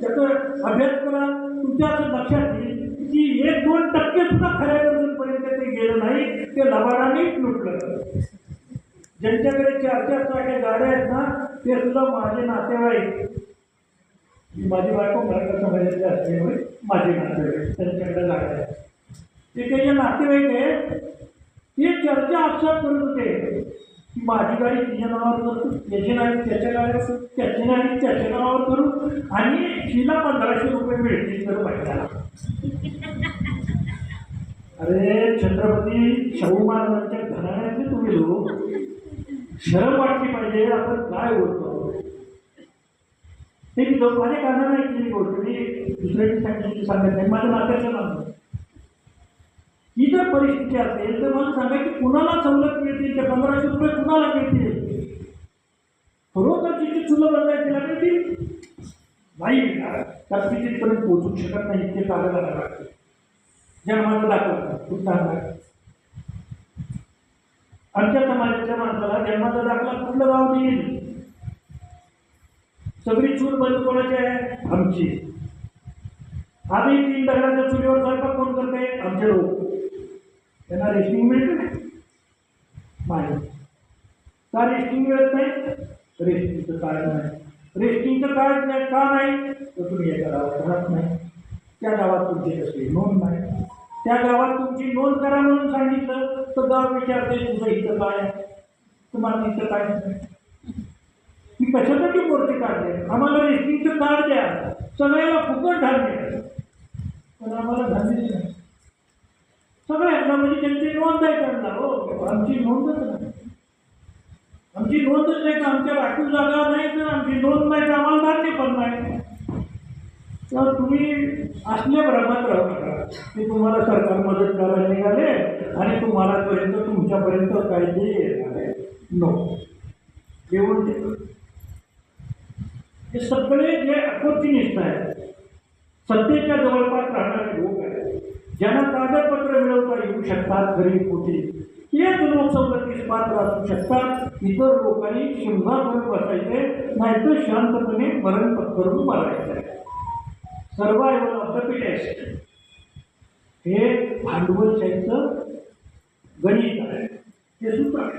त्याचं अभ्यास करा. तुमच्या असं लक्षात येईल की एक दोन टक्के सुद्धा खऱ्या गरजूंपर्यंत ते गेलं नाही. ते लबाडानेच लुटलं. ज्यांच्याकडे चार चार चाक्या गाड्या आहेत ना ते सुद्धा माझे नातेवाईक. मी माझी बायको मराठा समाजातले असल्यामुळे माझे नातेवाईक त्यांच्याकडे गाड्या आहेत. ते काही जे नातेवाईक आहे ते चर्चा आपसात करत होते. की माझी गाडी तिच्या नावावर करतो त्याची नाही त्याच्या गाड्या करू त्याची नाही त्याच्या नावावर करू आणि तिला पंधराशे रुपये मिळतील तर महिन्याला. अरे छत्रपती शाहू महाराजांच्या घराण्याचे तुम्ही लोक शरम वाटली पाहिजे आपण काय बोलतो? ते लोकांनी दोन नाही केली गोष्ट मी दुसऱ्याची सांगितली सांगत नाही माझ्या नात्याचं नाव परिस्थिती असेल तर मला सांगा की कुणाला सवलत मिळतील? ते पंधराशे रुपये कुणाला मिळतील? खरोखर जी चुलं बंद तिला मिळतील नाही मिळणार. तर ती तिथपर्यंत पोहोचू शकत नाही इतके कागद लागते जन्माचा दाखला खूप आमच्या समाजाच्या माणसाला जन्माचा दाखला कुठलं गाव देईल सगळी चूल बंद कोणाची आहे? आमची. आम्ही तीन दगडाच्या चुलीवर स्वयंपाक कोण करते आमचे लोक. त्यांना रेस्टिंग मिळते नाही का रेस्टिंग मिळत नाही. रेस्टिंगचं कारण नाही. रेस्टिंगचं कारण नाही का नाही? तर तुम्ही एका गावात राहत नाही. त्या गावात तुमची कसली नोंद नाही. त्या गावात तुमची नोंद करा म्हणून सांगितलं तर गाव विचारते तुझं इथं काय आहे? तुम्हाला इथं काय नाही मी कशासाठी मोर्चे काढले आम्हाला रेस्टिंगचं कार्ड द्या. सगळ्याला फुकट धान्य पण आम्हाला धान्यच नाही. सगळ्यांना म्हणजे त्यांची नोंद आहे करणार हो. आमची नोंदच नाही आमची नोंदच नाही तर आमच्या राखीव जागा नाही तर आमची नोंद नाही तर आम्हाला धान्य पण नाही. तर तुम्ही असल्या भ्रमात राहू नका. की तुम्हाला सरकार मदत करायला निघाले आणि तुम्हाला पर्यंत तुमच्यापर्यंत कायदे येणार आहे नो देऊन ते हे सगळे जे अपॉर्च्युनिस्ट आहेत सत्तेच्या जवळपास राहणारे लोक आहेत. ज्यांना कागदपत्र मिळवता येऊ शकतात गरीब पोटी एक लोक सवलतीस पात्र असू शकतात. इतर लोकांनी शिंगा करून बसायचे नाहीतर शांतपणे मरण पत्करून मरायचं. सर्वायवल ऑफ द फिटेस्ट हे भांडवलशाहीचं गणित आहे. ते सूत्र आहे.